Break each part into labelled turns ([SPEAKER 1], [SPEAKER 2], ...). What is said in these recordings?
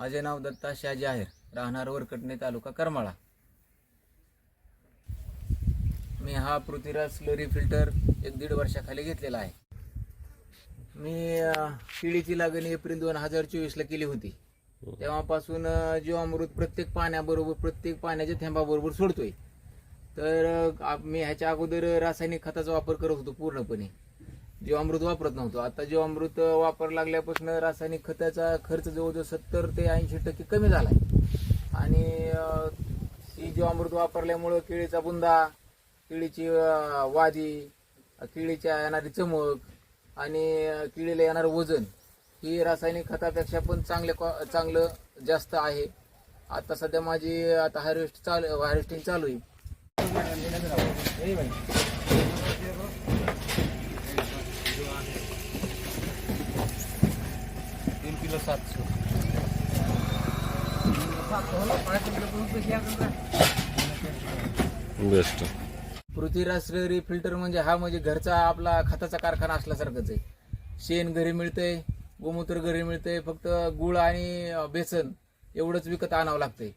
[SPEAKER 1] माझे नाव दत्ता शहाजी आहेर राहणार वरकटणे तालुका करमाळा. मी हा पृथ्वीराज स्लरी फिल्टर एक दीड वर्षाखाली घेतलेला आहे. मी किडीची लागण एप्रिल दोन हजार चोवीसला केली होती. तेव्हापासून जीवामृत प्रत्येक पाण्याबरोबर प्रत्येक पाण्याच्या थेंबाबरोबर सोडतोय. तर मी ह्याच्या अगोदर रासायनिक खताचा वापर करत होतो पूर्णपणे. जीवामृत वापरत नव्हतो. आता जीवामृत वापर लागल्यापासून रासायनिक खताचा खर्च जवळजवळ सत्तर ते ऐंशी टक्के कमी झालाय. आणि ही जीवामृत वापरल्यामुळं केळीचा बुंदा केळीची वादी केळीच्या येणारी चमक आणि केळीला येणारं वजन ही रासायनिक खतापेक्षा पण चांगले चांगलं जास्त आहे. आता सध्या माझी आता हार्वेस्ट चालू हार्वेस्टिंग चालू आहे. किलो सातशे.
[SPEAKER 2] बेस्ट.
[SPEAKER 1] पृथ्वीराज स्लरी फिल्टर म्हणजे हा म्हणजे घरचा आपला खताचा कारखाना असल्यासारखंच आहे. शेण घरी मिळतंय गोमूत्र घरी मिळतंय फक्त गुळ आणि बेसन एवढंच विकत आणावं लागतंय.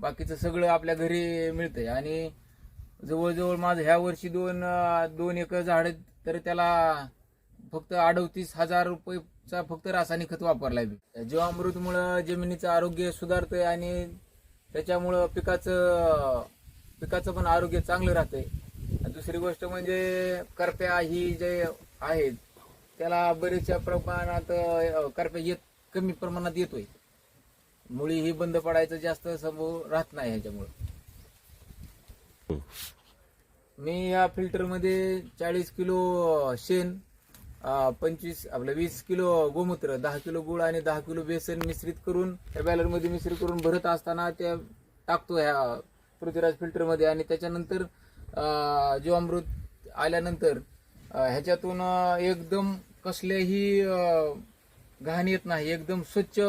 [SPEAKER 1] बाकीचं सगळं आपल्या घरी मिळतंय. आणि जवळजवळ माझं ह्या वर्षी दोन दोन एकर झाड तर त्याला फक्त अडतीस हजार रुपयेचा फक्त रासायनिक खत वापरलाय मी. जीवामृतमुळं जमिनीचं आरोग्य सुधारतंय आणि त्याच्यामुळं पिकाचं पिकाचं पण आरोग्य चांगलं राहतंय. दुसरी गोष्ट म्हणजे करप्या ही जे आहेत त्याला बरेचशा प्रमाणात करप्या येत कमी प्रमाणात येतोय. मुळी ही बंद पडायचं जास्त संभव राहत नाही ह्याच्यामुळं. मी या फिल्टरमध्ये चाळीस किलो शेण पंचवीस आपलं वीस किलो गोमूत्र दहा किलो गुळ आणि दहा किलो बेसन मिश्रित करून त्या बॅलरमध्ये मिश्रित करून भरत असताना त्या टाकतो ह्या पृथ्वीराज फिल्टरमध्ये आणि त्याच्यानंतर जीवामृत आल्यानंतर ह्याच्यातून एकदम कसल्याही घाण येत नाही. एकदम स्वच्छ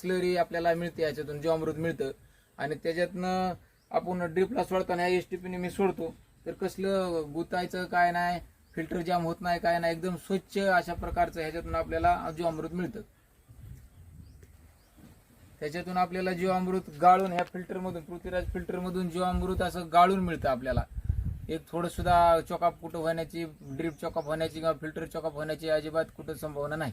[SPEAKER 1] स्लरी आपल्याला मिळते ह्याच्यातून जीवामृत मिळतं. आणि त्याच्यातनं आपण ड्रिपला सोडताना एस टी पीने मी सोडतो. तर कसलं गुतायचं काय नाही. फिल्टर जाम होत नाही काय नाही एकदम स्वच्छ अशा प्रकारचं ह्याच्यातून आपल्याला जीवामृत मिळतं. त्याच्यातून आपल्याला जीवामृत गाळून ह्या फिल्टरमधून पृथ्वीराज फिल्टरमधून जीवामृत असं गाळून मिळतं आपल्याला. एक थोडं सुद्धा चॉकअप कुठं होण्याची ड्रिप चॉकअप होण्याची किंवा फिल्टर चॉकअप होण्याची अजिबात कुठं संभावना नाही.